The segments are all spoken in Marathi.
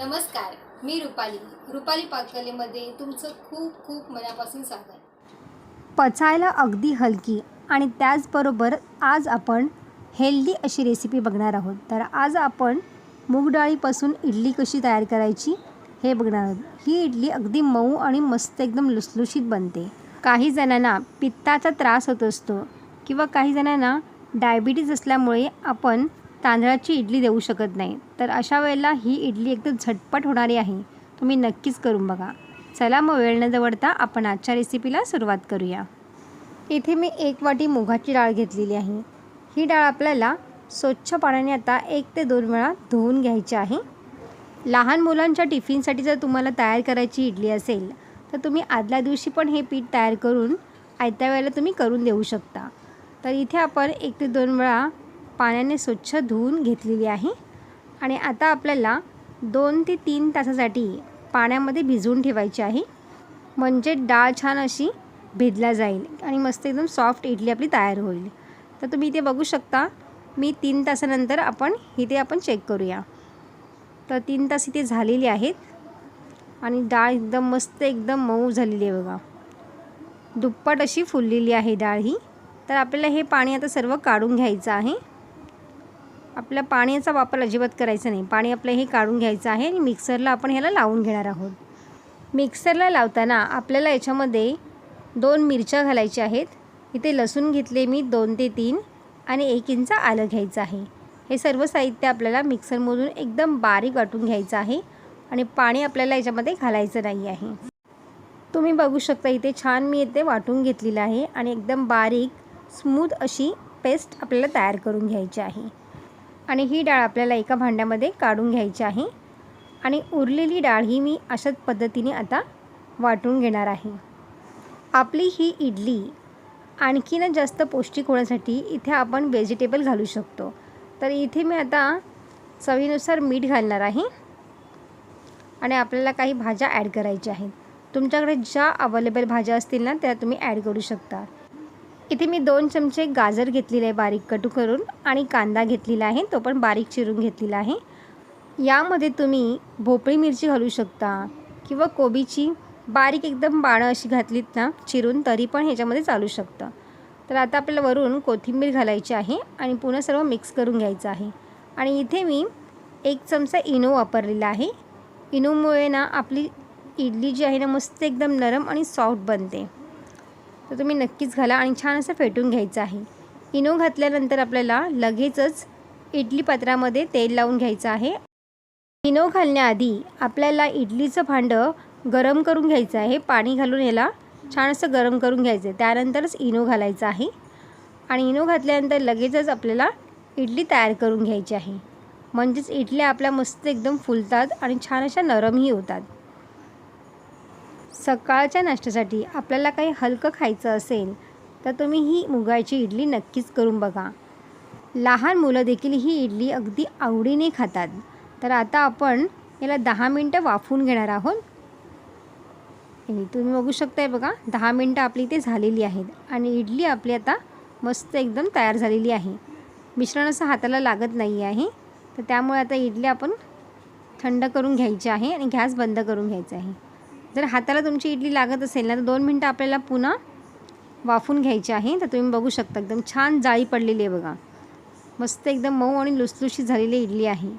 नमस्कार मी रुपाली. रुपाली पाककलेमध्ये तुमचं खूप खूप मनापासून स्वागत. पचायला अगदी हलकी आणि त्याचबरोबर आज आपण हेल्दी अशी रेसिपी बघणार आहोत. तर आज आपण मूग डाळीपासून इडली कशी तयार करायची हे बघणार आहोत. ही इडली अगदी मऊ आणि मस्त एकदम लुसलुशीत बनते. काही जणांना पित्ताचा त्रास होत असतो किंवा काही जणांना डायबिटीज असल्यामुळे आपण तांदळाची इडली देऊ शकत नाही. तर अशा वेळेला ही इडली एकदम झटपट होणारी आहे. तुम्ही नक्कीच करून बघा. चला मग वेळ न जवळता आपण आजच्या रेसिपीला सुरुवात करूया. इथे मी एक वाटी मुगाची डाळ घेतलेली आहे. ही डाळ आपल्याला स्वच्छ पाण्याने आता एक ते दोन वेळा धुवून घ्यायची आहे. लहान मुलांच्या टिफिनसाठी जर तुम्हाला तयार करायची इडली असेल तर तुम्ही आदल्या दिवशी पण हे पीठ तयार करून आयत्या वेळेला तुम्ही करून देऊ शकता. तर इथे आपण एक ते दोन वेळा पाण्याने स्वच्छ धुवून घेतलेली आहे. आणि आता आपल्याला दोन ते तीन तासासाठी पाण्यामध्ये भिजवून ठेवायची आहे. म्हणजे डाळ छान अशी भिजला जाईल आणि मस्त एकदम सॉफ्ट इडली आपली तयार होईल. तर तुम्ही इथे बघू शकता मी तीन तासानंतर आपण इथे आपण चेक करूया. तर तीन तास इथे झालेली आहेत. आणि डाळ एकदम मस्त एकदम मऊ झालेली आहे बघा. दुप्पट अशी फुललेली आहे डाळ ही. तर आपल्याला हे पाणी आता सर्व काढून घ्यायचं आहे. आपल्या पाण्याचा वापर अजिबात करायचा नाही. पाणी आपलं हे काढून घ्यायचं आहे आणि मिक्सरला आपण ह्याला लावून घेणार आहोत. मिक्सरला लावताना आपल्याला याच्यामध्ये दोन मिरच्या घालायच्या आहेत. इथे लसूण घेतले मी दोन ते तीन आणि एक इंच आलं घ्यायचं आहे. हे सर्व साहित्य आपल्याला मिक्सरमधून एकदम बारीक वाटून घ्यायचं आहे आणि पाणी आपल्याला याच्यामध्ये घालायचं नाही आहे. तुम्ही बघू शकता इथे छान मी इथे वाटून घेतलेलं आहे आणि एकदम बारीक स्मूथ अशी पेस्ट आपल्याला तयार करून घ्यायची आहे. आणि ही डाळ आपल्याला एका भांड्यामध्ये काढून घ्यायची आहे. आणि उरलेली डाळ ही मी अशाच पद्धतीने आता वाटून घेणार आहे. आपली ही इडली आणखीन जास्त पौष्टिक होण्यासाठी इथे आपण व्हेजिटेबल घालू शकतो. तर इथे मी आता चवीनुसार मीठ घालणार आहे. आणि आपल्याला काही भाज्या ॲड करायच्या आहेत. तुमच्याकडे ज्या अवेलेबल भाज्या असतील ना त्या तुम्ही ॲड करू शकता. इथे मी दोन चमचे गाजर घेतलेले आहे बारीक कटू करून आणि कांदा घेतलेला आहे. तो पण बारीक चिरून घेतलेला आहे. यामध्ये तुम्ही भोपळी मिरची घालू शकता किंवा कोबीची बारीक एकदम बाणं अशी घातलीत ना चिरून तरी पण ह्याच्यामध्ये चालू शकतं. तर आता आपल्याला वरून कोथिंबीर घालायची आहे आणि पुन्हा सर्व मिक्स करून घ्यायचं आहे. आणि इथे मी एक चमचा इनो वापरलेला आहे. इनोमुळे ना आपली इडली जी आहे ना मस्त एकदम नरम आणि सॉफ्ट बनते. तर तुम्ही नक्कीच घाला आणि छान असं फेटून घ्यायचं आहे. इनो घातल्यानंतर आपल्याला लगेचच इडली पात्रामध्ये तेल लावून घ्यायचं आहे. इनो घालण्याआधी आपल्याला इडलीचं भांडं गरम करून घ्यायचं आहे. पाणी घालून याला छान असं गरम करून घ्यायचं आहे. त्यानंतरच इनो घालायचं आहे. आणि इनो घातल्यानंतर लगेचच आपल्याला इडली तयार करून घ्यायची आहे. म्हणजेच इडल्या आपल्या मस्त एकदम फुलतात आणि छान अशा नरमही होतात. सकाळच्या नाश्त्यासाठी आपल्याला काही हलकं खायचं असेल तर तुम्ही ही मुगाची इडली नक्कीच करून बघा. लहान मुलं देखील ही इडली अगदी आवडीने खातात. तर आता आपण याला दहा मिनटं वाफवून घेणार आहोत. आणि तुम्ही बघू शकताय बघा दहा मिनटं आपली इथे झालेली आहेत आणि इडली आपली आता मस्त एकदम तयार झालेली आहे. मिश्रण असं हाताला लागत नाही आहे तर त्यामुळे आता इडली आपण थंड करून घ्यायची आहे आणि गॅस बंद करून घ्यायचा आहे. जर हाताला तुमची इडली लागत असेल ना तर दोन मिनटं आपल्याला पुन्हा वाफून घ्यायची आहे. तर तुम्ही बघू शकता एकदम छान जाळी पडलेली आहे बघा. मस्त एकदम मऊ आणि लुसलुशीत झालेली इडली आहे.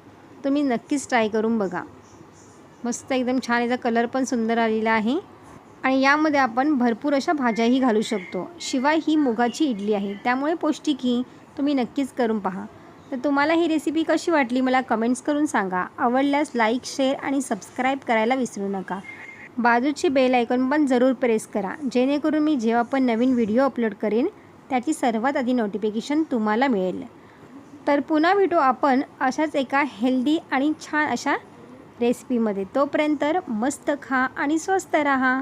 तुम्ही नक्कीच ट्राय करून बघा. मस्त एकदम छान याचा कलर पण सुंदर आलेला आहे. आणि यामध्ये आपण भरपूर अशा भाज्याही घालू शकतो. शिवाय ही मुगाची इडली आहे. त्यामुळे पौष्टिक ही तुम्ही नक्कीच करून पहा. तर तुम्हाला ही रेसिपी कशी वाटली मला कमेंट्स करून सांगा. आवडल्यास लाईक शेअर आणि सबस्क्राईब करायला विसरू नका. बाजूची बेल आयकॉन पण जरूर प्रेस करा. जेणेकरून मी जेव्हा पण नवीन व्हिडिओ अपलोड करेन त्याची सर्वात आधी नोटिफिकेशन तुम्हाला मिळेल. तर पुन्हा भेटू आपण अशाच एका हेल्दी आणि छान अशा रेसिपीमध्ये. तोपर्यंत मस्त खा आणि स्वस्त राहा.